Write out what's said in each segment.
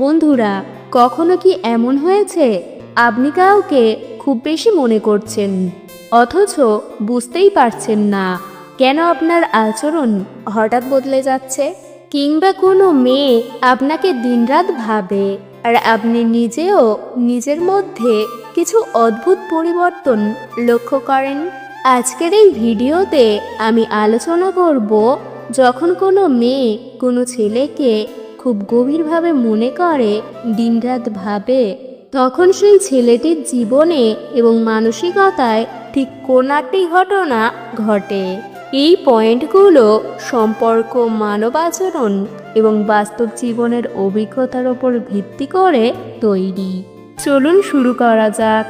বন্ধুরা, কখনো কি এমন হয়েছে? আপনি কাউকে খুব বেশি মনে করছেন, অথচ বুঝতেই পারছেন না কেন আপনার আচরণ হঠাৎ বদলে যাচ্ছে? কিংবা কোনো মেয়ে আপনাকে দিনরাত ভাবে, আর আপনি নিজেও নিজের মধ্যে কিছু অদ্ভুত পরিবর্তন লক্ষ্য করেন? আজকের এই ভিডিওতে আমি আলোচনা করব, যখন কোনো মেয়ে কোনো ছেলেকে খুব গভীরভাবে মনে করে, দিনরাত ভাবে। তখন সেই ছেলেটির জীবনে এবং মানসিকতায় ঠিক কোন একটি ঘটনা ঘটে। এই পয়েন্টগুলো সম্পর্ক, মানব আচরণ এবং বাস্তব জীবনের অভিজ্ঞতার ওপর ভিত্তি করে তৈরি। চলুন শুরু করা যাক।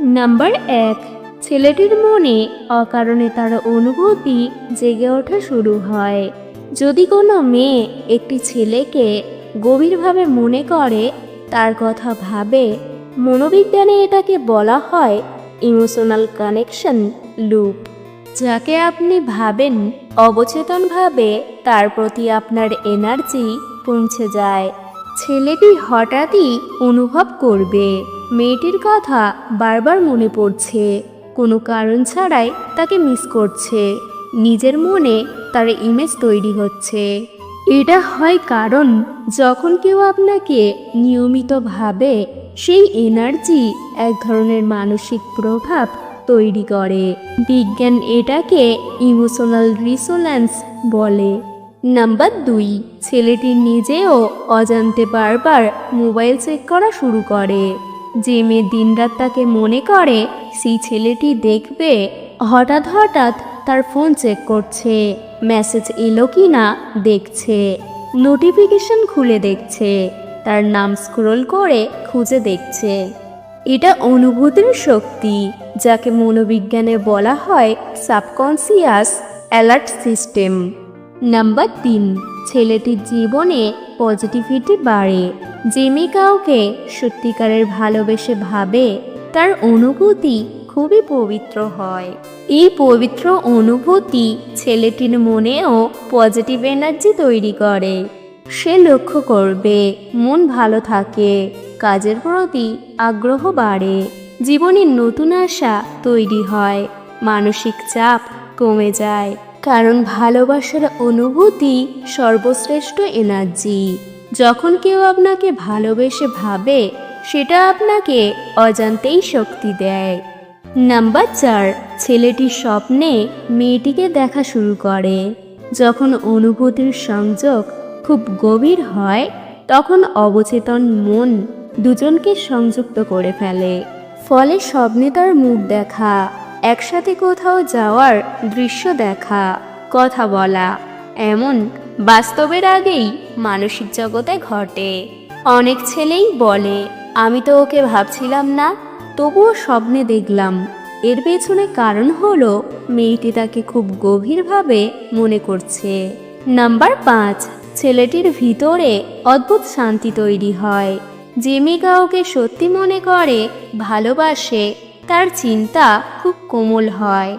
নাম্বার এক, ছেলেটির মনে অকারণে তার অনুভূতি জেগে ওঠা শুরু হয়। যদি কোনো মেয়ে একটি ছেলেকে গভীরভাবে মনে করে, তার কথা ভাবে, মনোবিজ্ঞানে এটাকে বলা হয় ইমোশনাল কানেকশন লুপ যাকে আপনি ভাবেন অবচেতনভাবে তার প্রতি আপনার এনার্জি পৌঁছে যায়। ছেলেটি হঠাৎই অনুভব করবে, মেয়েটির কথা বারবার মনে পড়ছে, কোনো কারণ ছাড়াই তাকে মিস করছে। নিজের মনে তার ইমেজ তৈরি হচ্ছে। এটা হয় কারণ যখন কেউ আপনাকে নিয়মিতভাবে সেই এনার্জি এক ধরনের মানসিক প্রভাব তৈরি করে। বিজ্ঞান এটাকে ইমোশনাল রিসোন্যান্স বলে। নাম্বার দুই, ছেলেটি নিজেও অজান্তে বারবার মোবাইল চেক করা শুরু করে। যে মেয়ে দিনরাত তাকে মনে করে, সেই ছেলেটি দেখবে হঠাৎ হঠাৎ তার ফোন চেক করছে। মেসেজ এলো কি না দেখছে। নোটিফিকেশন খুলে দেখছে। তার নাম স্ক্রোল করে খুঁজে দেখছে। এটা অনুভূতির শক্তি, যাকে মনোবিজ্ঞানে বলা হয় সাবকনসিয়াস অ্যালার্ট সিস্টেম। নাম্বার তিন, ছেলেটির জীবনে পজিটিভিটি বাড়ে। মেয়ে কাউকে সত্যিকারের ভালোবেসে ভাবে, তার অনুভূতি খুবই পবিত্র হয়। এই পবিত্র অনুভূতি ছেলেটির মনেও পজিটিভ এনার্জি তৈরি করে। সে লক্ষ্য করবে, মন ভালো থাকে, কাজের প্রতি আগ্রহ বাড়ে, জীবনে নতুন আশা তৈরি হয়, মানসিক চাপ কমে যায়, কারণ ভালোবাসার অনুভূতি সর্বশ্রেষ্ঠ এনার্জি যখন কেউ আপনাকে ভালোবেসে ভাবে, সেটা আপনাকে অজান্তেই শক্তি দেয়। নাম্বার চার, ছেলেটি স্বপ্নে মেয়েটিকে দেখা শুরু করে। যখন অনুভূতির সংযোগ খুব গভীর হয়, তখন অবচেতন মন দুজনকে সংযুক্ত করে ফেলে। ফলে স্বপ্নে তার মুখ দেখা, একসাথে কোথাও যাওয়ার দৃশ্য দেখা, কথা বলা। এমন বাস্তবের আগেই মানসিক জগতে ঘটে। অনেক ছেলেই বলে, আমি তো ওকে ভাবছিলাম না তবুও স্বপ্নে দেখলাম। এর পেছনে কারণ হলো, মেয়েটি তাকে খুব গভীরভাবে মনে করছে। নাম্বার পাঁচ, ছেলেটির ভিতরে অদ্ভুত শান্তি তৈরি হয়। যে মেয়ে কাউকে সত্যি মনে করে, ভালোবাসে, তার চিন্তা খুব কোমল হয়।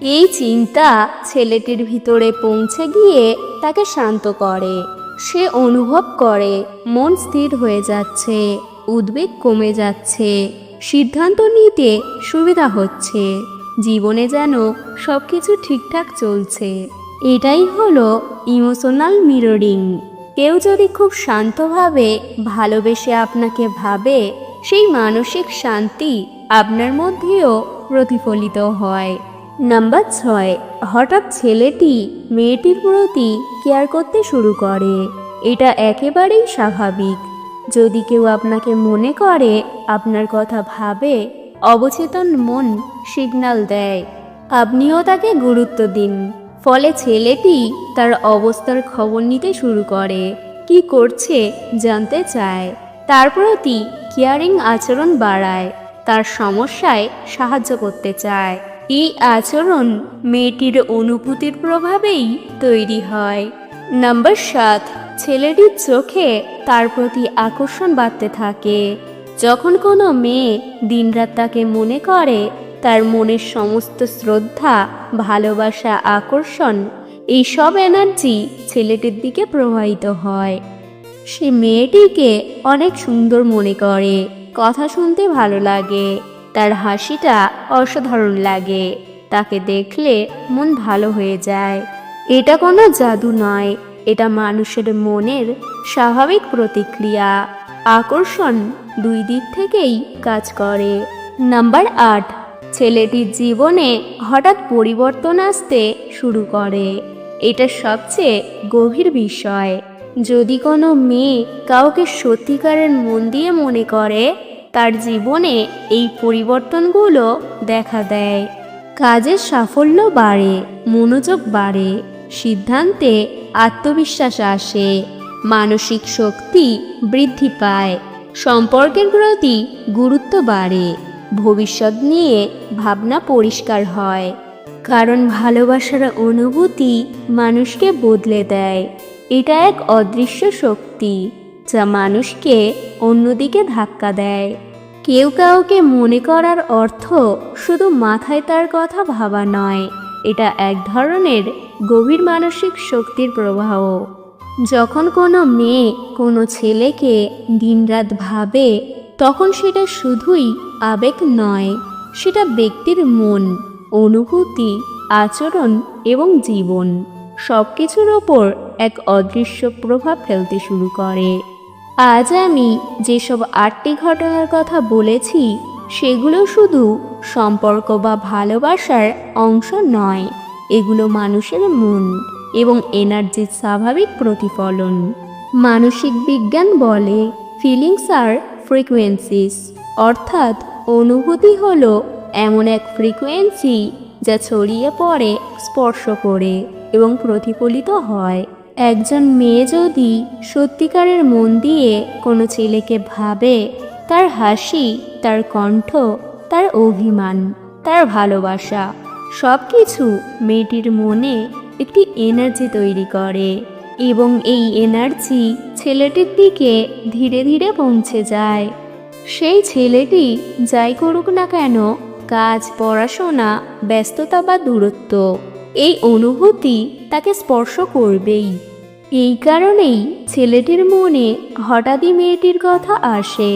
এই চিন্তা ছেলেটির ভিতরে পৌঁছে গিয়ে তাকে শান্ত করে। সে অনুভব করে, মন স্থির হয়ে যাচ্ছে, উদ্বেগ কমে যাচ্ছে। সিদ্ধান্ত নিতে সুবিধা হচ্ছে। জীবনে যেন সব কিছু ঠিকঠাক চলছে। এটাই হলো ইমোশনাল মিররিং কেউ যদি খুব শান্তভাবে ভালোবেসে আপনাকে ভাবে, সেই মানসিক শান্তি আপনার মধ্যেও প্রতিফলিত হয়। নাম্বার ছয়, হঠাৎ ছেলেটি মেয়েটির প্রতি কেয়ার করতে শুরু করে। এটা একেবারেই স্বাভাবিক। যদি কেউ আপনাকে মনে করে, আপনার কথা ভাবে, অবচেতন মন সিগন্যাল দেয়। আপনিও তাকে গুরুত্ব দিন। ফলে ছেলেটি তার অবস্থার খবর নিতে শুরু করে। কি করছে জানতে চায়। তার প্রতি কেয়ারিং আচরণ বাড়ায়। তার সমস্যায় সাহায্য করতে চায়। এই আচরণ মেয়েটির অনুভূতির প্রভাবেই তৈরি হয়। নাম্বার সাত ছেলেটির চোখে তার প্রতি আকর্ষণ বাড়তে থাকে। যখন কোনো মেয়ে দিনরাত তাকে মনে করে, তার মনের সমস্ত শ্রদ্ধা, ভালোবাসা, আকর্ষণ, এই সব এনার্জি ছেলেটির দিকে প্রবাহিত হয়। সে মেয়েটিকে অনেক সুন্দর মনে করে, কথা শুনতে ভালো লাগে, তার হাসিটা অসাধারণ লাগে, তাকে দেখলে মন ভালো হয়ে যায়। এটা কোনো জাদু নয় এটা মানুষের মনের স্বাভাবিক প্রতিক্রিয়া। আকর্ষণ দুই দিক থেকেই কাজ করে। নাম্বার আট, ছেলেটির জীবনে হঠাৎ পরিবর্তন আসতে শুরু করে। এটা সবচেয়ে গভীর বিষয়। যদি কোনো মেয়ে কাউকে সত্যিকারের মন দিয়ে মনে করে, তার জীবনে এই পরিবর্তনগুলো দেখা দেয়। কাজের সাফল্য বাড়ে, মনোযোগ বাড়ে, সিদ্ধান্তে আত্মবিশ্বাস আসে, মানসিক শক্তি বৃদ্ধি পায়, সম্পর্কের প্রতি গুরুত্ব বাড়ে, ভবিষ্যৎ নিয়ে ভাবনা পরিষ্কার হয়। কারণ ভালোবাসার অনুভূতি মানুষকে বদলে দেয়, এটা এক অদৃশ্য শক্তি যা মানুষকে অন্যদিকে ধাক্কা দেয়। কেউ কাউকে মনে করার অর্থ শুধু মাথায় তার কথা ভাবা নয় এটা এক ধরনের গভীর মানসিক শক্তির প্রবাহ। যখন কোনো মেয়ে কোনো ছেলেকে দিনরাত ভাবে, তখন সেটা শুধুই আবেগ নয়, সেটা ব্যক্তির মন, অনুভূতি, আচরণ এবং জীবন সব কিছুর ওপর এক অদৃশ্য প্রভাব ফেলতে শুরু করে। আজ আমি যেসব আটটি ঘটনার কথা বলেছি সেগুলো শুধু সম্পর্ক বা ভালোবাসার অংশ নয়, এগুলো মানুষের মন এবং এনার্জির স্বাভাবিক প্রতিফলন। মানসিক বিজ্ঞান বলে ফিলিংস আর ফ্রিকোয়েন্সিস, অর্থাৎ অনুভূতি হল এমন এক ফ্রিকোয়েন্সি যা ছড়িয়ে পড়ে, স্পর্শ করে এবং প্রতিফলিত হয়। একজন মেয়ে যদি সত্যিকারের মন দিয়ে কোনো ছেলেকে ভাবে তার হাসি, তার কণ্ঠ, তার অভিমান, তার ভালোবাসা সব কিছু মেয়েটির মনে একটি এনার্জি তৈরি করে এবং এই এনার্জি ছেলেটির দিকে ধীরে ধীরে পৌঁছে যায়। সেই ছেলেটি যাই করুক না কেন, কাজ, পড়াশোনা, ব্যস্ততা বা দূরত্ব, এই অনুভূতি তাকে স্পর্শ করবেই। এই কারণেই ছেলেটির মনে হঠাৎই মেয়েটির কথা আসে।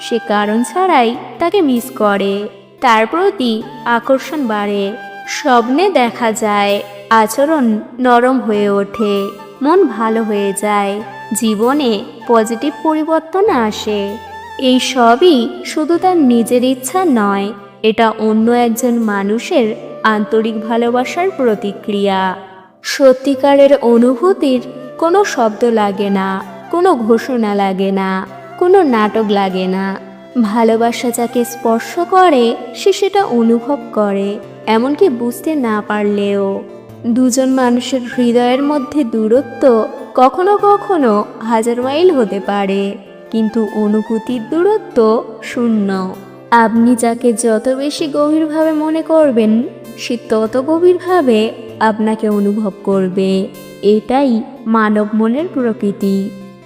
সে কারণ ছাড়াই তাকে মিস করে। তার প্রতি আকর্ষণ বাড়ে। স্বপ্নে দেখা যায়, আচরণ নরম হয়ে ওঠে, মন ভালো হয়ে যায়, জীবনে পজিটিভ পরিবর্তন আসে। এই সবই শুধু তার নিজের ইচ্ছা নয়, এটা অন্য একজন মানুষের আন্তরিক ভালোবাসার প্রতিক্রিয়া। সত্যিকারের অনুভূতির কোনো শব্দ লাগে না, কোনো ঘোষণা লাগে না। কোনো নাটক লাগে না। ভালোবাসা যাকে স্পর্শ করে, সে সেটা অনুভব করে, এমনকি বুঝতে না পারলেও। দুজন মানুষের হৃদয়ের মধ্যে দূরত্ব কখনো কখনো হাজার মাইল হতে পারে, কিন্তু অনুভূতির দূরত্ব শূন্য। আপনি যাকে যত বেশি গভীরভাবে মনে করবেন, সে তত গভীরভাবে আপনাকে অনুভব করবে। এটাই মানব মনের প্রকৃতি।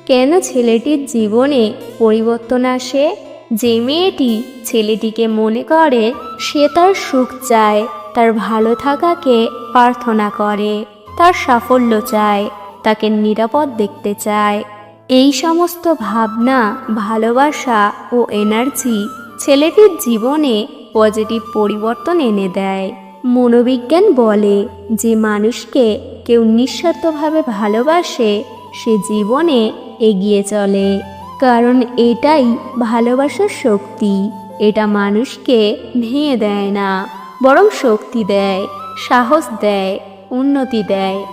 কেন ছেলেটির জীবনে পরিবর্তন আসে? যে মেয়েটি ছেলেটিকে মনে করে, সে তার সুখ চায়, তার ভালো থাকাকে প্রার্থনা করে, তার সাফল্য চায়, তাকে নিরাপদ দেখতে চায়। এই সমস্ত ভাবনা, ভালোবাসা ও এনার্জি ছেলেটির জীবনে পজিটিভ পরিবর্তন এনে দেয়। মনোবিজ্ঞান বলে যে মানুষকে কেউ নিঃস্বার্থভাবে ভালোবাসে, সে জীবনে এগিয়ে চলে। কারণ এটাই ভালোবাসার শক্তি। এটা মানুষকে ভেঙে দেয় না, বরং শক্তি দেয়, সাহস দেয়, উন্নতি দেয়।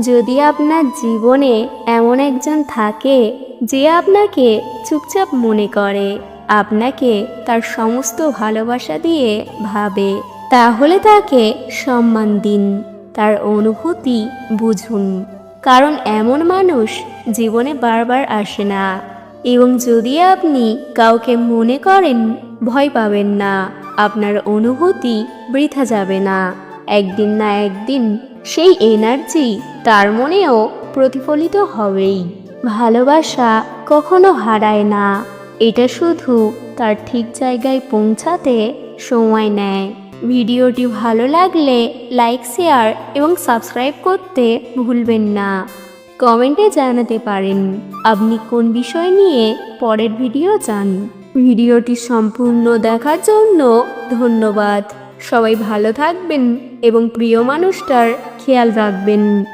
যদি আপনার জীবনে এমন একজন থাকে যে আপনাকে চুপচাপ মনে করে, আপনাকে তার সমস্ত ভালোবাসা দিয়ে ভাবে, তাহলে তাকে সম্মান দিন, তার অনুভূতি বুঝুন। কারণ এমন মানুষ জীবনে বারবার আসে না। এবং যদি আপনি কাউকে মনে করেন, ভয় পাবেন না। আপনার অনুভূতি বৃথা যাবে না। একদিন না একদিন সেই এনার্জি তার মনেও প্রতিফলিত হবেই। ভালোবাসা কখনো হারায় না। এটা শুধু তার ঠিক জায়গায় পৌঁছাতে সময় নেয়। ভিডিওটি ভালো লাগলে লাইক, শেয়ার এবং সাবস্ক্রাইব করতে ভুলবেন না। কমেন্টে জানাতে পারেন, আপনি কোন বিষয় নিয়ে পরের ভিডিও চান। ভিডিওটি সম্পূর্ণ দেখার জন্য ধন্যবাদ। সবাই ভালো থাকবেন এবং প্রিয় মানুষটার খেয়াল রাখবেন।